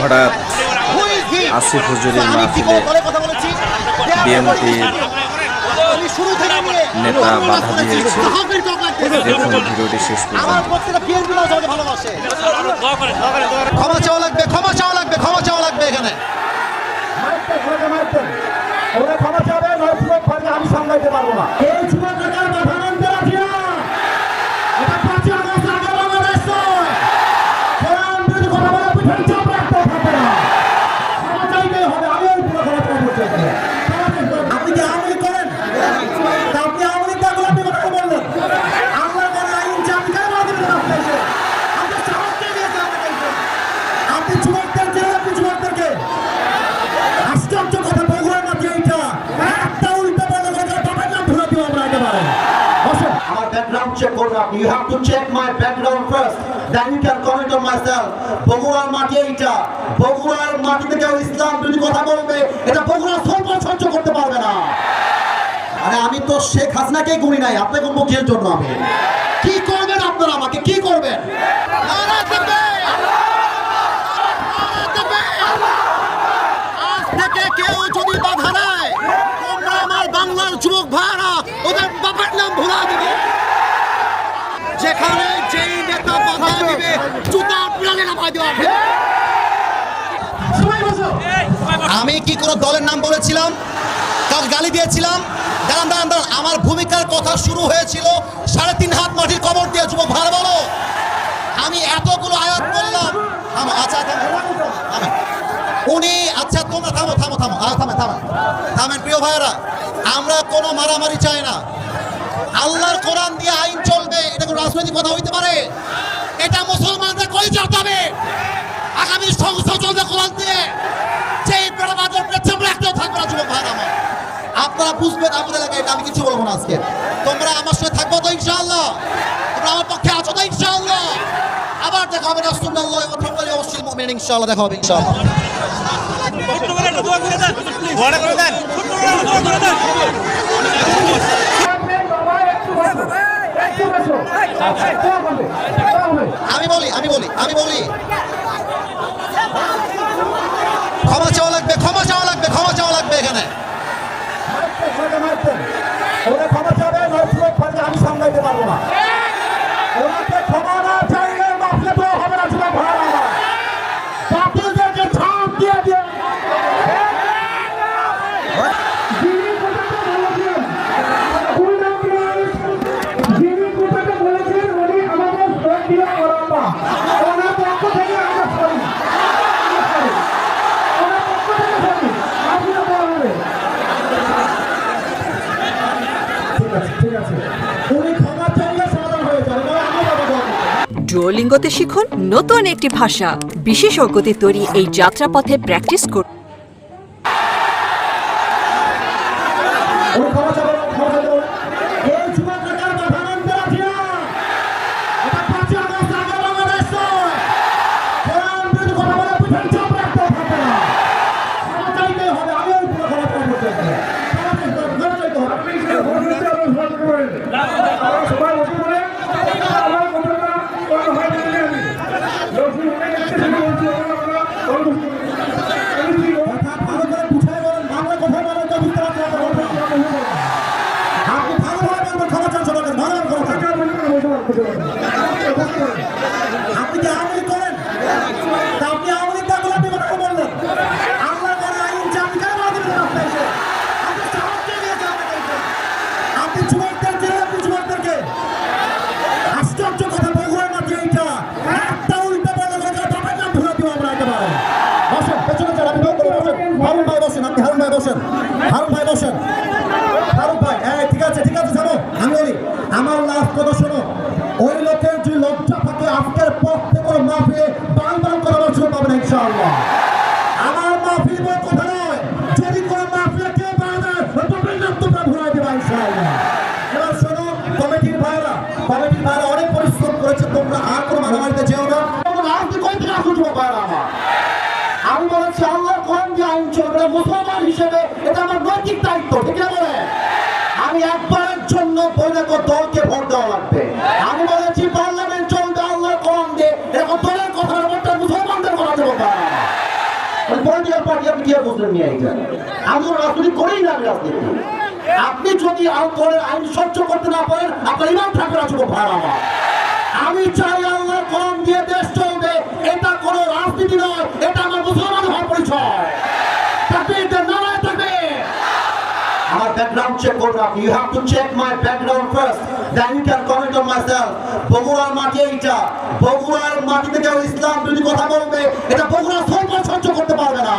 হঠাৎ আসিফ হুজুরের মাহফিলে বিএনপির নেতা বাধা দিয়েছে। দেখুন ভিডিওটি শেষ ক্ষমা চাওয়া লাগবে ক্ষমা চাওয়া লাগবে ক্ষমা চাওয়া লাগবে এখানে। ওরা ক্ষমা চাবে নয় আমি সামলাইতে পারব না এই যুবক বেকার মাথা নামতে রাখি না এটা পাঁচই আগস্ট আগে বাংলাদেশ নয় কোরআন বিরোধী কথা বলে পিঠের চাপ রাখতে থাকবে না ক্ষমা চাইতে হবে আমি ওই পুরো ক্ষমা চাইতে চাই আপনি কি আওয়ামী লীগ করেন তা আপনি আওয়ামী লীগ থাকলে আপনি কথা বললেন আল্লাহ করে আইন চাপি কেন বাধা দিবেন আপনি এসে আপনি সাহস কে দিয়েছে আপনাকে এসে? আপনি যুবকদের জেলে আপনি যুবকদেরকে আশ্চর্য কথা বগুড়ার মাঝে এইটা একটা উল্টা বলে কথা বাবার নাম ধরে দিব আমরা একেবারে বসেন আমার you have to check my background first then you can comment on my self বগুড়ার মাটি এইটা। বগুড়ার মাটিতে কেউ ইসলাম যদি কথা বলবে, এটা বগুড়া সর্ব সহ্য করতে পারবে না। আরে আমি তো শেখ হাসিনাকেই গুনি নাই, আপনাকে গুনবো জন্য আমি? কি করবেন আপনারা আমাকে? কি করবেন নারা তাকবীর! নারা তাকবীর! আজ থেকে কেউ যদি বাধা দেয় তোমরা আমার বাংলার যুবক ভাইরা ওদের বাবার নাম ভুলা দিবে যেখানে যেই নেতা বাধা দিবে জুতা নামাই দেওয়া। আমি কি কোনো দলের নাম বলেছিলাম? কাল গালি দিয়েছিলাম? দাঁড়ান দাঁড়ান দাঁড়ান আমার ভূমিকার কথা শুরু হয়েছিল সাড়ে তিন হাত মাটির কবর দিয়ে যুবক ভালো বলো। আমি এতগুলো আয়াত বললাম। থামো, আচ্ছা থামো, থামো। উনি আচ্ছা তোমরা থামো থামো থামো। আ, থামেন থামেন থামেন প্রিয় ভাইয়েরা আমরা কোনো মারামারি চাই না। আল্লাহর কোরআন দিয়ে আইন চলবে, এটা কোনো রাজনৈতিক কথা হইতে পারে? এটা মুসলমানদের কই যেতে হবে আগামী সংসদ চলবে কোরআন দিয়ে। যেই বেড়াবাদের পেছনে একটাও থাকবে না, যুবক আমার। আপনারা বুঝবেন আমাদের এলাকায় এটা আমি কিছু বলব না আজকে। তোমরা আমার সাথে থাকব তো ইনশাআল্লাহ। তোমরা আমার পক্ষে আছো তো ইনশাআল্লাহ। আবার দেখা হবে রাসূলুল্লাহ ওয়া ওয়া বারাকাতুহু মুমিনিন ইনশাআল্লাহ দেখা হবে, ইনশাআল্লাহ। আমি বলি আমি বলি আমি বলি। ক্ষমা চাওয়া লাগবে ক্ষমা চাওয়া লাগবে ক্ষমা চাওয়া লাগবে এখানে ক্ষমা ভাগে আমি সামলাইতে পারব না ওনাকে ক্ষমা না চাইলে মাফলে তো হবে না যুবক ভাই আমার বাতিলদেরকে ঝাঁপ দিয়ে দিয়ে যিনি কথাটা বলেছেন, যিনি কথাটা বলেছেন, উনি আমাদের শ্রদ্ধেয় বড়াপা। ওনার পক্ষ থেকে আমরা sorry। আমরা sorry। ওনার পক্ষ থেকে sorry। মাফিয়া দেওয়া হবে। ঠিক আছে, ঠিক আছে। উনি ক্ষমা চাইলে সমাধান হয়ে যাবে এবার আমরা বাবা দোয়া করব। ডুওলিঙ্গোতে শিখুন নতুন একটি ভাষা বিশেষজ্ঞদের তৈরি এই যাত্রাপথে প্র্যাকটিস করুন উনি ক্ষমা চাবেন, ক্ষমা চাইতে বলেন। এই যুবক বেকার মাথা নামতে রাখি না। এটা পাঁচই আগস্ট আগে বাংলাদেশ নয়। কোরআন বিরোধী কথা বলে পিঠের চাপ রাখতে থাকবে না। ক্ষমা চাইতে হবে, আমি ওই পুরো ক্ষমা চাইতে চাই। ক্ষমা চাইতে হবে, ক্ষমা চাইতে হবে। কথা ভালো করে বুঝাই বলেন, বাংলা কথা বলেন তো বুঝতে পারছেন না, কথা বলতে হবে। আপনি ভালোভাবে বলবেন, ক্ষমা চান সবাইকে, ভালোভাবে ক্ষমা চান। আপনি কি আওয়ামী করেন আপনি আওয়ামী লীগ থাকলে আপনি কথা বললেন। আল্লাহ করে আইন চাপি কেন আপনি যুবকদের জেলে আপনি যুবকদেরকে আশ্চর্য কথা বগুড়ার মাঝে এইটা। একটা উল্টা বলে কথা বাবার নাম ধরে দিব হারুন ভাই বসেন। হারুন ভাই বসেন হারুন ভাই হ্যাঁ ঠিক আছে ঠিক আছে জানো আমি বলি আমার লাস্ট কথা শোনো ওই লোকের যে লজ্জা থাকে আজকের পর থেকে কোনো মাহফিলে বান বান করার সুযোগ পাবে না ইনশাআল্লাহ। আমার মাহফিল বলে কথা নয়, যদি কোনো মাহফিলে কেউ বানায় তবে নাম তোমরা ভুলাই দেবা ইনশাআল্লাহ। এবার শোনো, কমিটির ভাইরা কমিটির ভাইরা অনেক পরিশ্রম করেছে, তোমরা আর কোনো মারামারিতে যেও না। আমি বলেছি যে আইন চলবে মুসলমান হিসেবে, এটা আমার নৈতিক দায়িত্ব, ঠিক আছে বলে? আমি একবারের জন্য বৈরাগ দলকে ভোট দেওয়া লাগবে। আমি বলেছি পার্লামেন্ট কি বুঝলেন নিয়ে এইটা আমি রাজনীতি করেই না রাজনীতি। আপনি যদি আইন সহ্য করতে না পারেন, আপনার ইমাম ঠাকুর আছে ভাড়া আমি চাই আল্লাহর কলম দিয়ে দেশ চলবে। এটা কোনো রাজনীতি নয়, এটা আমার মুসলমান হওয়ার পরিচয়। আমার ব্যাকগ্রাউন্ড চেক আপনি। You have to check my background first you can comment on বগুড়ার মাটি এইটা। বগুড়ার মাটিতে কেউ ইসলাম যদি কথা বলবে, এটা বগুড়া সহ্য সহ্য করতে পারবে না।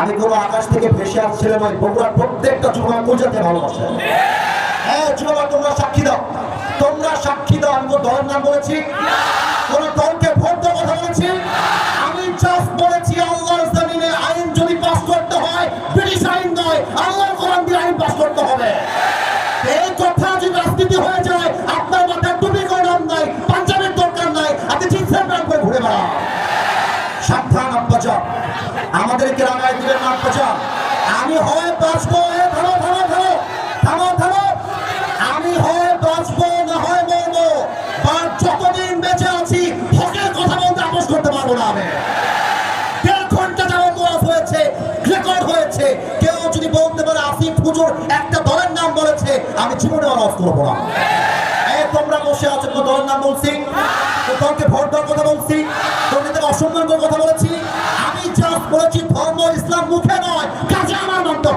আমি কোনো আকাশ থেকে ভেসে আসছিলাম ওই বগুড়ার প্রত্যেকটা যুবক পূজাতে ভালোবাসে। হ্যাঁ যুবক, তোমরা সাক্ষী দাও। তোমরা সাক্ষী দাও, আমি কোনো দলের নাম বলেছি? কোনো দলকে ভোট দেওয়ার কথা বলেছি? আমি হয় বাঁচবো আমি হয় বাঁচবো, না হয় মরবো। যতদিন বেঁচে আছি হকের কথা বলতে আপোষ করতে পারব না আমি। কেউ যদি বলতে পারে একটা নাম বলেছে, আমি তোমরা বসে আছো নাম বলছি? কথা বলছি? কথা বলেছি? আমি জাস্ট বলেছি ধর্ম ইসলাম মুখে নয় কাজে আমার মানতে হবে।